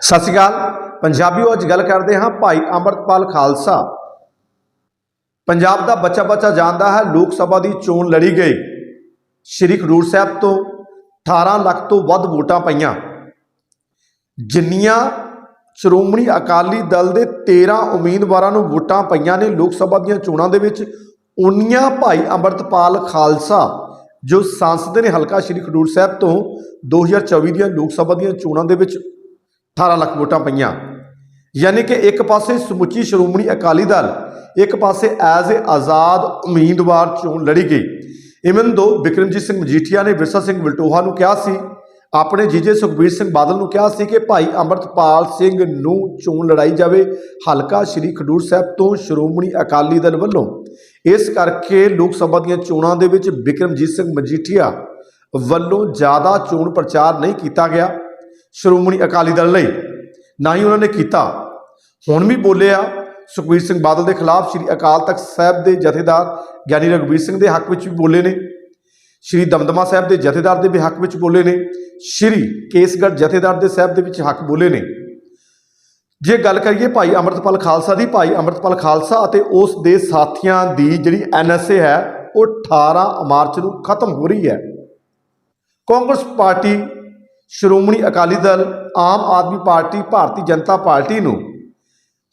ਸਤਿ ਸ਼੍ਰੀ ਅਕਾਲ। ਪੰਜਾਬੀਓ, ਅੱਜ ਗੱਲ ਕਰਦੇ ਹਾਂ ਭਾਈ ਅੰਮ੍ਰਿਤਪਾਲ ਖਾਲਸਾ। ਪੰਜਾਬ ਦਾ ਬੱਚਾ ਬੱਚਾ ਜਾਣਦਾ ਹੈ, ਲੋਕ ਸਭਾ ਦੀ ਚੋਣ ਲੜੀ ਗਈ। ਸ਼੍ਰੀ ਖਡੂਰ ਸਾਹਿਬ ਤੋਂ 18 ਲੱਖ ਤੋਂ ਵੱਧ ਵੋਟਾਂ ਪਈਆਂ। ਜਿੰਨੀਆਂ ਸ਼੍ਰੋਮਣੀ ਅਕਾਲੀ ਦਲ ਦੇ 13 ਉਮੀਦਵਾਰਾਂ ਨੂੰ ਵੋਟਾਂ ਪਈਆਂ ਨੇ ਲੋਕ ਸਭਾ ਦੀਆਂ ਚੋਣਾਂ ਦੇ ਵਿੱਚ, ਉਨੀਆਂ ਭਾਈ ਅੰਮ੍ਰਿਤਪਾਲ ਖਾਲਸਾ, ਜੋ ਸੰਸਦ ਨੇ ਹਲਕਾ ਸ਼੍ਰੀ ਖਡੂਰ ਸਾਹਿਬ ਤੋਂ 2024 ਦੀਆਂ ਲੋਕ ਸਭਾ ਦੀਆਂ ਚੋਣਾਂ ਦੇ ਵਿੱਚ 18 ਲੱਖ ਵੋਟਾਂ ਪਈਆਂ। ਯਾਨੀ ਕਿ ਇੱਕ ਪਾਸੇ ਸਮੁੱਚੀ ਸ਼੍ਰੋਮਣੀ ਅਕਾਲੀ ਦਲ, ਇੱਕ ਪਾਸੇ ਐਜ਼ ਏ ਆਜ਼ਾਦ ਉਮੀਦਵਾਰ ਚੋਣ ਲੜੀ ਗਈ। ਇਵਨ ਦੋ ਬਿਕਰਮਜੀਤ ਸਿੰਘ ਮਜੀਠੀਆ ਨੇ ਵਿਰਸਾ ਸਿੰਘ ਵਲਟੋਹਾ ਨੂੰ ਕਿਹਾ ਸੀ, ਆਪਣੇ ਜੀਜੇ ਸੁਖਬੀਰ ਸਿੰਘ ਬਾਦਲ ਨੂੰ ਕਿਹਾ ਸੀ ਕਿ ਭਾਈ ਅੰਮ੍ਰਿਤਪਾਲ ਸਿੰਘ ਨੂੰ ਚੋਣ ਲੜਾਈ ਜਾਵੇ, ਹਲਕਾ ਸ਼੍ਰੀ ਖਡੂਰ ਸਾਹਿਬ ਤੋਂ ਸ਼੍ਰੋਮਣੀ ਅਕਾਲੀ ਦਲ ਵੱਲੋਂ। ਇਸ ਕਰਕੇ ਲੋਕ ਸਭਾ ਦੀਆਂ ਚੋਣਾਂ ਦੇ ਵਿੱਚ ਬਿਕਰਮਜੀਤ ਸਿੰਘ ਮਜੀਠੀਆ ਵੱਲੋਂ ਜ਼ਿਆਦਾ ਚੋਣ ਪ੍ਰਚਾਰ ਨਹੀਂ ਕੀਤਾ ਗਿਆ। ਸ਼੍ਰੋਮਣੀ ਅਕਾਲੀ ਦਲ ਲਈ। ਨਾ ਹੀ ਉਹਨਾਂ ਨੇ ਕੀਤਾ। ਹੁਣ ਵੀ ਬੋਲਿਆ, ਸੁਖਬੀਰ ਸਿੰਘ ਬਾਦਲ ਦੇ ਖਿਲਾਫ ਸ੍ਰੀ ਅਕਾਲ ਤਖਤ ਸਾਹਿਬ ਦੇ ਜਥੇਦਾਰ ਗਿਆਨੀ ਰਘਬੀਰ ਸਿੰਘ ਦੇ ਹੱਕ ਵਿੱਚ ਵੀ ਬੋਲੇ ਨੇ। ਸ੍ਰੀ ਦਮਦਮਾ ਸਾਹਿਬ ਦੇ ਜਥੇਦਾਰ ਦੇ ਵੀ ਹੱਕ ਵਿੱਚ ਬੋਲੇ ਨੇ। ਸ੍ਰੀ ਕੇਸਗੜ੍ਹ ਜਥੇਦਾਰ ਦੇ ਸਾਹਿਬ ਦੇ ਵਿੱਚ ਹੱਕ ਬੋਲੇ ਨੇ। ਜੇ ਗੱਲ ਕਰੀਏ ਭਾਈ ਅੰਮ੍ਰਿਤਪਾਲ ਖਾਲਸਾ ਦੀ, ਭਾਈ ਅੰਮ੍ਰਿਤਪਾਲ ਖਾਲਸਾ ਅਤੇ ਉਸ ਦੇ ਸਾਥੀਆਂ ਦੀ ਜਿਹੜੀ ਐਨਐਸਏ ਹੈ, ਉਹ 18 ਮਾਰਚ ਨੂੰ ਖਤਮ ਹੋ ਰਹੀ ਹੈ। Congress party Shiromani Akali Dal, Aam Aadmi party, Bharatiya Janata party ਨੂੰ।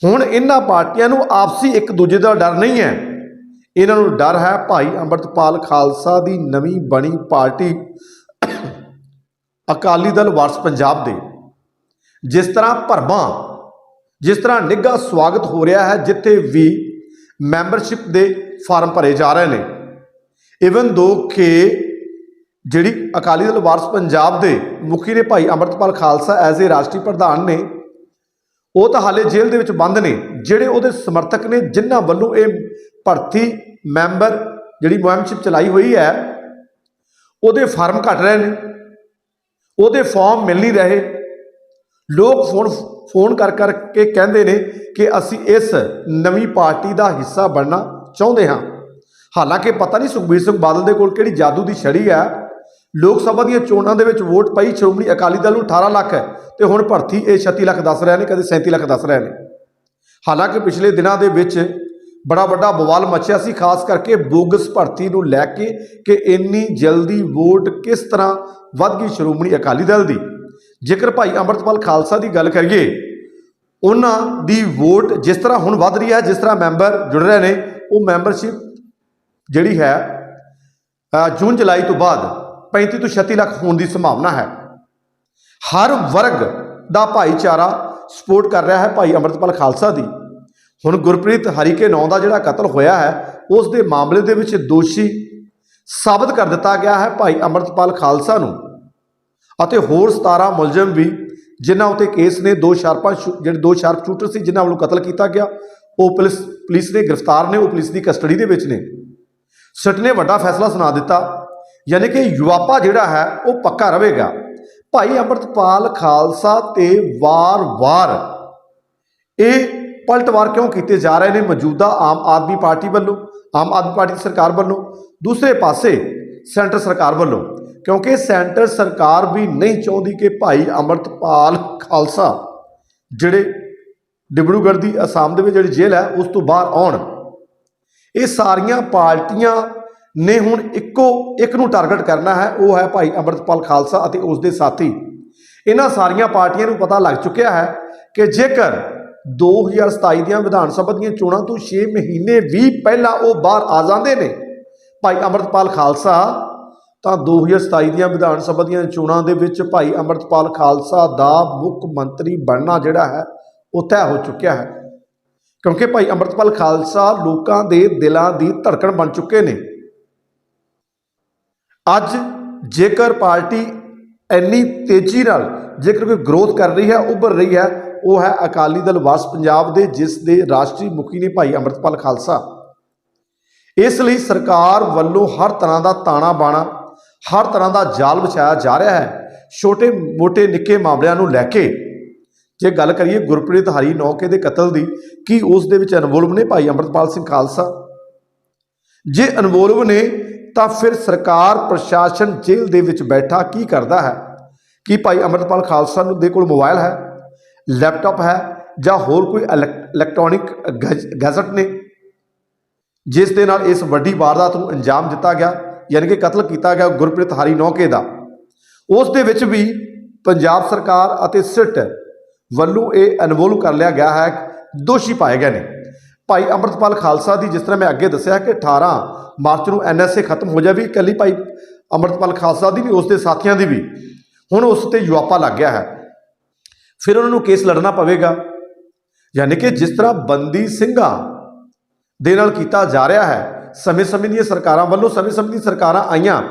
ਹੁਣ ਇਹਨਾਂ ਪਾਰਟੀਆਂ ਨੂੰ ਆਪਸੀ ਇੱਕ ਦੂਜੇ ਦਾ ਡਰ ਨਹੀਂ ਹੈ। ਇਹਨਾਂ ਨੂੰ ਡਰ ਹੈ ਭਾਈ ਅੰਮ੍ਰਿਤਪਾਲ ਖਾਲਸਾ ਦੀ ਨਵੀਂ ਬਣੀ ਪਾਰਟੀ ਅਕਾਲੀ ਦਲ ਵਾਰਸ ਪੰਜਾਬ ਦੇ। ਜਿਸ ਤਰ੍ਹਾਂ ਭਰਮਾਂ, ਜਿਸ ਤਰ੍ਹਾਂ ਨਿੱਘਾ ਸਵਾਗਤ ਹੋ ਰਿਹਾ ਹੈ, ਜਿੱਥੇ ਵੀ ਮੈਂਬਰਸ਼ਿਪ ਦੇ ਫਾਰਮ ਭਰੇ ਜਾ ਰਹੇ ਨੇ। ਇਵਨ ਦੋ ਕਿ ਜਿਹੜੀ ਅਕਾਲੀ ਦਲ ਵਾਰਸ ਪੰਜਾਬ ਦੇ ਮੁਖੀ ਨੇ ਭਾਈ ਅੰਮ੍ਰਿਤਪਾਲ ਖਾਲਸਾ ਐਜ਼ ਏ ਰਾਸ਼ਟਰੀ ਪ੍ਰਧਾਨ ਨੇ, ਉਹ ਤਾਂ ਹਾਲੇ ਜੇਲ੍ਹ ਦੇ ਵਿੱਚ ਬੰਦ ਨੇ, ਜਿਹੜੇ ਉਹਦੇ ਸਮਰਥਕ ਨੇ, ਜਿਨ੍ਹਾਂ ਵੱਲੋਂ ਇਹ ਭਰਤੀ ਮੈਂਬਰ ਜਿਹੜੀ ਮੁਹਿੰਮਸ਼ਿਪ ਚਲਾਈ ਹੋਈ ਹੈ, ਉਹਦੇ ਫਾਰਮ ਘਟ ਰਹੇ ਨੇ, ਉਹਦੇ ਫਾਰਮ ਮਿਲ ਨਹੀਂ ਰਹੇ। ਲੋਕ ਫੋਨ ਫੋਨ ਕਰ ਕਰ ਕੇ ਕਹਿੰਦੇ ਨੇ ਕਿ ਅਸੀਂ ਇਸ ਨਵੀਂ ਪਾਰਟੀ ਦਾ ਹਿੱਸਾ ਬਣਨਾ ਚਾਹੁੰਦੇ ਹਾਂ। ਹਾਲਾਂਕਿ ਪਤਾ ਨਹੀਂ ਸੁਖਬੀਰ ਸਿੰਘ ਬਾਦਲ ਦੇ ਕੋਲ ਕਿਹੜੀ ਜਾਦੂ ਦੀ ਛੜੀ ਹੈ ਲੋਕ ਸਭਾ ਦੀਆਂ ਚੋਣਾਂ ਦੇ ਵਿੱਚ ਵੋਟ ਪਈ ਸ਼੍ਰੋਮਣੀ ਅਕਾਲੀ ਦਲ ਨੂੰ 18 ਲੱਖ ਹੈ ਤੇ ਹੁਣ ਭਰਤੀ ਇਹ 36 ਲੱਖ ਦੱਸ ਰਹੇ ਨੇ ਕਦੇ 37 ਲੱਖ ਦੱਸ ਰਹੇ ਨੇ ਹਾਲਾਂਕਿ ਪਿਛਲੇ ਦਿਨਾਂ ਦੇ ਵਿੱਚ ਬੜਾ ਵੱਡਾ ਬਵਾਲ ਮਚਿਆ ਸੀ, ਖਾਸ ਕਰਕੇ ਬੋਗਸ ਭਰਤੀ ਨੂੰ ਲੈ ਕੇ ਕਿ ਇੰਨੀ ਜਲਦੀ ਵੋਟ ਕਿਸ ਤਰ੍ਹਾਂ ਵੱਧ ਗਈ ਸ਼੍ਰੋਮਣੀ ਅਕਾਲੀ ਦਲ ਦੀ। ਜੇਕਰ ਭਾਈ ਅੰਮ੍ਰਿਤਪਾਲ ਖਾਲਸਾ ਦੀ ਗੱਲ ਕਰੀਏ, ਉਹਨਾਂ ਦੀ ਵੋਟ ਜਿਸ ਤਰ੍ਹਾਂ ਹੁਣ ਵੱਧ ਰਹੀ ਹੈ, ਜਿਸ ਤਰ੍ਹਾਂ ਮੈਂਬਰ ਜੁੜ ਰਹੇ ਨੇ, ਉਹ ਮੈਂਬਰਸ਼ਿਪ ਜਿਹੜੀ ਹੈ ਜੂਨ ਜੁਲਾਈ ਤੋਂ ਬਾਅਦ 35 ਤੋਂ 36 ਲੱਖ ਹੋਣ ਦੀ ਸੰਭਾਵਨਾ ਹੈ। ਹਰ ਵਰਗ ਦਾ ਭਾਈਚਾਰਾ ਸਪੋਰਟ ਕਰ ਰਿਹਾ ਹੈ ਭਾਈ ਅੰਮ੍ਰਿਤਪਾਲ ਖਾਲਸਾ ਦੀ। ਹੁਣ ਗੁਰਪ੍ਰੀਤ ਹਰੀਕੇ ਨੌ ਦਾ ਜਿਹੜਾ ਕਤਲ ਹੋਇਆ ਹੈ, ਉਸ ਦੇ ਮਾਮਲੇ ਦੇ ਵਿੱਚ ਦੋਸ਼ੀ ਸਾਬਤ ਕਰ ਦਿੱਤਾ ਗਿਆ ਹੈ ਭਾਈ ਅੰਮ੍ਰਿਤਪਾਲ ਖਾਲਸਾ ਨੂੰ। ਅਤੇ ਹੋਰ 17 ਮੁਲਜ਼ਮ ਵੀ, ਜਿਨ੍ਹਾਂ ਉਤੇ ਕੇਸ ਨੇ, ਦੋ ਸ਼ਾਰਪਾਂ ਸ਼ੂ- ਜਿਹੜੇ ਦੋ ਸ਼ਾਰਪ ਸ਼ੂਟਰ ਸੀ, ਜਿਨ੍ਹਾਂ ਵੱਲੋਂ ਕਤਲ ਕੀਤਾ ਗਿਆ, ਉਹ ਪੁਲਿਸ ਪੁਲਿਸ ਨੇ ਗ੍ਰਿਫਤਾਰ ਨੇ, ਉਹ ਪੁਲਿਸ ਦੀ ਕਸਟਡੀ ਦੇ ਵਿੱਚ ਨੇ। ਸੱਟ ਨੇ ਵੱਡਾ ਫੈਸਲਾ ਸੁਣਾ ਦਿੱਤਾ। ਯਾਨੀ ਕਿ ਯੁਵਾਪਾ ਜਿਹੜਾ ਹੈ, ਉਹ ਪੱਕਾ ਰਹੇਗਾ। ਭਾਈ ਅੰਮ੍ਰਿਤਪਾਲ ਖਾਲਸਾ ਤੇ ਵਾਰ-ਵਾਰ ਇਹ ਪਲਟਵਾਰ ਕਿਉਂ ਕੀਤੇ ਜਾ ਰਹੇ ਨੇ? ਮੌਜੂਦਾ ਆਮ ਆਦਮੀ ਪਾਰਟੀ ਵੱਲੋਂ, ਆਮ ਆਦਮੀ ਪਾਰਟੀ ਦੀ ਸਰਕਾਰ ਵੱਲੋਂ, ਦੂਸਰੇ ਪਾਸੇ ਸੈਂਟਰ ਸਰਕਾਰ ਵੱਲੋਂ। ਕਿਉਂਕਿ ਸੈਂਟਰ ਸਰਕਾਰ ਵੀ ਨਹੀਂ ਚਾਹੁੰਦੀ ਕਿ ਭਾਈ ਅੰਮ੍ਰਿਤਪਾਲ ਖਾਲਸਾ, ਜਿਹੜੇ ਡਿਬਰੂਗੜ੍ਹ ਦੀ ਅਸਾਮ ਦੇ ਵਿੱਚ ਜਿਹੜੀ ਜੇਲ੍ਹ ਹੈ, ਉਸ ਤੋਂ ਬਾਹਰ ਆਉਣ। ਇਹ ਸਾਰੀਆਂ ਪਾਰਟੀਆਂ ਨੇ ਹੁਣ ਇੱਕੋ, ਇੱਕ ਨੂੰ ਟਾਰਗੇਟ ਕਰਨਾ ਹੈ, ਉਹ ਹੈ ਭਾਈ ਅੰਮ੍ਰਿਤਪਾਲ ਖਾਲਸਾ ਅਤੇ ਉਸ ਦੇ ਸਾਥੀ। ਇਹਨਾਂ ਸਾਰੀਆਂ ਪਾਰਟੀਆਂ ਨੂੰ ਪਤਾ ਲੱਗ ਚੁੱਕਿਆ ਹੈ ਕਿ ਜੇਕਰ 2027 ਦੀਆਂ ਵਿਧਾਨ ਸਭਾ ਦੀਆਂ ਚੋਣਾਂ ਤੋਂ 6 ਮਹੀਨੇ ਵੀ ਪਹਿਲਾਂ ਉਹ ਬਾਹਰ ਆ ਜਾਂਦੇ ਨੇ, ਭਾਈ ਅੰਮ੍ਰਿਤਪਾਲ ਖਾਲਸਾ, ਤਾਂ 2027 ਦੀਆਂ ਵਿਧਾਨ ਸਭਾ ਦੀਆਂ ਚੋਣਾਂ ਦੇ ਵਿੱਚ ਭਾਈ ਅੰਮ੍ਰਿਤਪਾਲ ਖਾਲਸਾ ਦਾ ਮੁੱਖ ਮੰਤਰੀ ਬਣਨਾ ਜਿਹੜਾ ਹੈ, ਉਹ ਤੈਅ ਹੋ ਚੁੱਕਿਆ ਹੈ। ਕਿਉਂਕਿ ਭਾਈ ਅੰਮ੍ਰਿਤਪਾਲ ਖਾਲਸਾ ਲੋਕਾਂ ਦੇ ਦਿਲਾਂ ਦੀ ਧੜਕਣ ਬਣ ਚੁੱਕੇ ਨੇ। ਅੱਜ ਜੇਕਰ ਪਾਰਟੀ ਇੰਨੀ ਤੇਜ਼ੀ ਨਾਲ ਜੇਕਰ ਕੋਈ ਗਰੋਥ ਕਰ ਰਹੀ ਹੈ, ਉੱਭਰ ਰਹੀ ਹੈ, ਉਹ ਹੈ ਅਕਾਲੀ ਦਲ ਵਾਸ ਪੰਜਾਬ ਦੇ, ਜਿਸ ਦੇ ਰਾਸ਼ਟਰੀ ਮੁਖੀ ਨੇ ਭਾਈ ਅੰਮ੍ਰਿਤਪਾਲ ਖਾਲਸਾ। ਇਸ ਲਈ ਸਰਕਾਰ ਵੱਲੋਂ ਹਰ ਤਰ੍ਹਾਂ ਦਾ ਤਾਣਾ ਬਾਣਾ, ਹਰ ਤਰ੍ਹਾਂ ਦਾ ਜਾਲ ਵਿਛਾਇਆ ਜਾ ਰਿਹਾ ਹੈ। ਛੋਟੇ, ਮੋਟੇ, ਨਿੱਕੇ ਮਾਮਲਿਆਂ ਨੂੰ ਲੈ ਕੇ ਜੇ ਗੱਲ ਕਰੀਏ ਗੁਰਪ੍ਰੀਤ ਹਰੀ ਨੌਕੇ ਦੇ ਕਤਲ ਦੀ, ਕੀ ਉਸ ਦੇ ਵਿੱਚ ਅਨਵੋਲਵ ਨੇ ਭਾਈ ਅੰਮ੍ਰਿਤਪਾਲ ਸਿੰਘ ਖਾਲਸਾ? ਜੇ ਅਨਵੋਲਵ ਨੇ ਤਾਂ ਫਿਰ ਸਰਕਾਰ, ਪ੍ਰਸ਼ਾਸਨ ਜੇਲ੍ਹ ਦੇ ਵਿੱਚ ਬੈਠਾ ਕੀ ਕਰਦਾ ਹੈ? ਕੀ ਭਾਈ ਅੰਮ੍ਰਿਤਪਾਲ ਖਾਲਸਾ ਨੂੰ ਦੇ ਕੋਲ ਮੋਬਾਈਲ ਹੈ? ਲੈਪਟਾਪ ਹੈ ਜਾਂ ਹੋਰ ਕੋਈ ਇਲੈਕ- ਇਲੈਕਟ੍ਰੋਨਿਕ ਗੈਜ- ਗੈਜਟ ਨੇ? ਜਿਸ ਦੇ ਨਾਲ ਇਸ ਵੱਡੀ ਵਾਰਦਾਤ ਨੂੰ ਅੰਜਾਮ ਦਿੱਤਾ ਗਿਆ, ਯਾਨੀ ਕਿ ਕਤਲ ਕੀਤਾ ਗਿਆ ਗੁਰਪ੍ਰੀਤ ਹਰੀ ਨੌਕੇ ਦਾ। ਉਸ ਦੇ ਵਿੱਚ ਵੀ ਪੰਜਾਬ ਸਰਕਾਰ ਅਤੇ ਸਿੱਟ ਵੱਲੋਂ ਇਹ ਇਨਵੋਲਵ ਕਰ ਲਿਆ ਗਿਆ ਹੈ, ਦੋਸ਼ੀ ਪਾਏ ਗਏ ਨੇ। ਭਾਈ ਅੰਮ੍ਰਿਤਪਾਲ ਖਾਲਸਾ ਦੀ ਜਿਸ ਤਰ੍ਹਾਂ ਮੈਂ ਅੱਗੇ ਦੱਸਿਆ ਕਿ 18 ਮਾਰਚ ਨੂੰ ਐਨਐਸਏ ਖਤਮ ਹੋ ਜਾਵੇ, ਇਕੱਲੀ ਭਾਈ ਅੰਮ੍ਰਿਤਪਾਲ ਖਾਲਸਾ ਦੀ ਵੀ, ਉਸ ਦੇ ਸਾਥੀਆਂ ਦੀ ਵੀ, ਹੁਣ ਉਸ ਤੇ ਯੁਆਪਾ ਲੱਗ ਗਿਆ ਹੈ। ਫਿਰ ਉਹਨਾਂ ਨੂੰ ਕੇਸ ਲੜਨਾ ਪਵੇਗਾ। ਯਾਨੀ ਕਿ ਜਿਸ ਤਰ੍ਹਾਂ ਬੰਦੀ ਸਿੰਘਾਂ ਦੇ ਨਾਲ ਕੀਤਾ ਜਾ ਰਿਹਾ ਹੈ, ਸਮੇਂ-ਸਮੇਂ ਦੀਆਂ ਸਰਕਾਰਾਂ ਵੱਲੋਂ, ਸਮੇਂ-ਸਮੇਂ ਦੀਆਂ ਸਰਕਾਰਾਂ ਆਈਆਂ,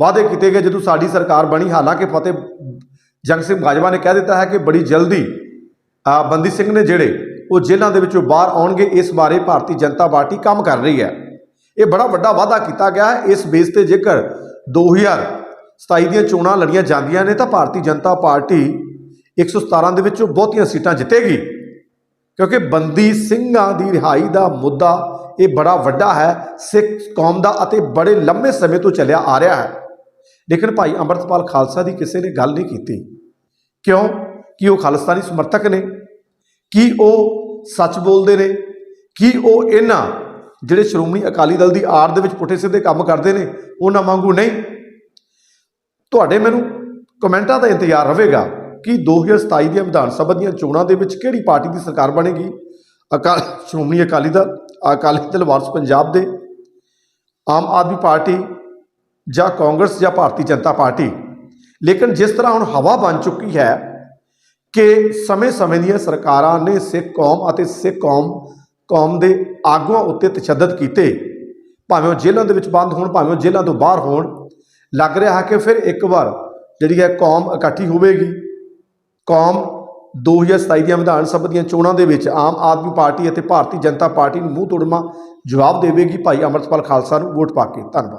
ਵਾਅਦੇ ਕੀਤੇ ਗਏ ਜਦੋਂ ਸਾਡੀ ਸਰਕਾਰ ਬਣੀ, ਹਾਲਾਂਕਿ ਫਤਿਹ ਜੰਗ ਸਿੰਘ ਬਾਜਵਾ ਨੇ ਕਹਿ ਦਿੱਤਾ ਹੈ ਕਿ ਬੜੀ ਜਲਦੀ ਬੰਦੀ ਸਿੰਘ ਨੇ ਜਿਹੜੇ ਉਹ ਜੇਲ੍ਹਾਂ ਦੇ ਵਿੱਚੋਂ ਬਾਹਰ ਆਉਣਗੇ, ਇਸ ਬਾਰੇ ਭਾਰਤੀ ਜਨਤਾ ਪਾਰਟੀ ਕੰਮ ਕਰ ਰਹੀ ਹੈ। ਇਹ ਬੜਾ ਵੱਡਾ ਵਾਅਦਾ ਕੀਤਾ ਗਿਆ ਹੈ। ਇਸ ਬੇਸ ਤੇ ਜੇਕਰ 2027 ਦੀਆਂ ਚੋਣਾਂ ਲੜੀਆਂ ਜਾਂਦੀਆਂ ਨੇ, ਤਾਂ ਭਾਰਤੀ ਜਨਤਾ ਪਾਰਟੀ 117 ਦੇ ਵਿੱਚੋਂ ਬਹੁਤੀਆਂ ਸੀਟਾਂ ਜਿੱਤੇਗੀ। ਕਿਉਂਕਿ ਬੰਦੀ ਸਿੰਘਾਂ ਦੀ ਰਿਹਾਈ ਦਾ ਮੁੱਦਾ ਇਹ ਬੜਾ ਵੱਡਾ ਹੈ। ਸਿੱਖ ਕੌਮ ਦਾ ਅਤੇ ਬੜੇ ਲੰਮੇ ਸਮੇਂ ਤੋਂ ਚੱਲਿਆ ਆ ਰਿਹਾ ਹੈ। ਲੇਕਿਨ ਭਾਈ ਅੰਮ੍ਰਿਤਪਾਲ ਖਾਲਸਾ ਦੀ ਕਿਸੇ ਨੇ ਗੱਲ ਨਹੀਂ ਕੀਤੀ। ਕਿਉਂ? ਕਿ ਉਹ ਖਾਲਿਸਤਾਨੀ ਸਮਰਥਕ ਨੇ। ਕੀ ਉਹ ਸੱਚ ਬੋਲਦੇ ਨੇ? ਕੀ ਉਹ ਇਹਨਾਂ ਜਿਹੜੇ ਸ਼੍ਰੋਮਣੀ ਅਕਾਲੀ ਦਲ ਦੀ ਆੜ ਦੇ ਵਿੱਚ ਪੁੱਠੇ ਸਿੱਧੇ ਕੰਮ ਕਰਦੇ ਨੇ, ਉਹਨਾਂ ਵਾਂਗੂ ਨਹੀਂ? ਤੁਹਾਡੇ ਮੈਨੂੰ ਕਮੈਂਟਾਂ ਦਾ ਇੰਤਜ਼ਾਰ ਰਹੇਗਾ ਕਿ 2027 ਦੀਆਂ ਵਿਧਾਨ ਸਭਾ ਦੀਆਂ ਚੋਣਾਂ ਦੇ ਵਿੱਚ ਕਿਹੜੀ ਪਾਰਟੀ ਦੀ ਸਰਕਾਰ ਬਣੇਗੀ? ਅਕਾਲ, ਸ਼੍ਰੋਮਣੀ ਅਕਾਲੀ ਦਲ ਅਕਾਲੀ ਦਲ ਵਾਰਸ ਪੰਜਾਬ ਦੇ, ਆਮ ਆਦਮੀ ਪਾਰਟੀ ਜਾਂ ਕਾਂਗਰਸ ਜਾਂ ਭਾਰਤੀ ਜਨਤਾ ਪਾਰਟੀ? ਲੇਕਿਨ ਜਿਸ ਤਰ੍ਹਾਂ ਹੁਣ ਹਵਾ ਬਣ ਚੁੱਕੀ ਹੈ ਕਿ ਸਮੇਂ-ਸਮੇਂ ਦੀਆਂ ਸਰਕਾਰਾਂ ਨੇ ਸਿੱਖ ਕੌਮ ਅਤੇ ਸਿੱਖ ਕੌਮ ਕੌਮ ਦੇ ਆਗੂਆਂ ਉੱਤੇ ਤਸ਼ੱਦਦ ਕੀਤੇ। ਭਾਵੇਂ ਉਹ ਜੇਲ੍ਹਾਂ ਦੇ ਵਿੱਚ ਬੰਦ ਹੋਣ, ਭਾਵੇਂ ਉਹ ਜੇਲ੍ਹਾਂ ਤੋਂ ਬਾਹਰ ਹੋਣ, ਲੱਗ ਰਿਹਾ ਹੈ ਕਿ ਫਿਰ ਇੱਕ ਵਾਰ ਜਿਹੜੀ ਹੈ ਕੌਮ ਇਕੱਠੀ ਹੋਵੇਗੀ। ਕੌਮ 2027 ਦੀਆਂ ਵਿਧਾਨ ਸਭਾ ਦੀਆਂ ਚੋਣਾਂ ਦੇ ਵਿੱਚ ਆਮ ਆਦਮੀ ਪਾਰਟੀ ਅਤੇ ਭਾਰਤੀ ਜਨਤਾ ਪਾਰਟੀ ਨੂੰ ਮੂੰਹ ਤੋੜਮਾ ਜਵਾਬ ਦੇਵੇਗੀ। ਭਾਈ ਅਮਰਤਪਾਲ ਖਾਲਸਾ ਨੂੰ ਵੋਟ ਪਾ ਕੇ ਧੰਨਵਾਦ।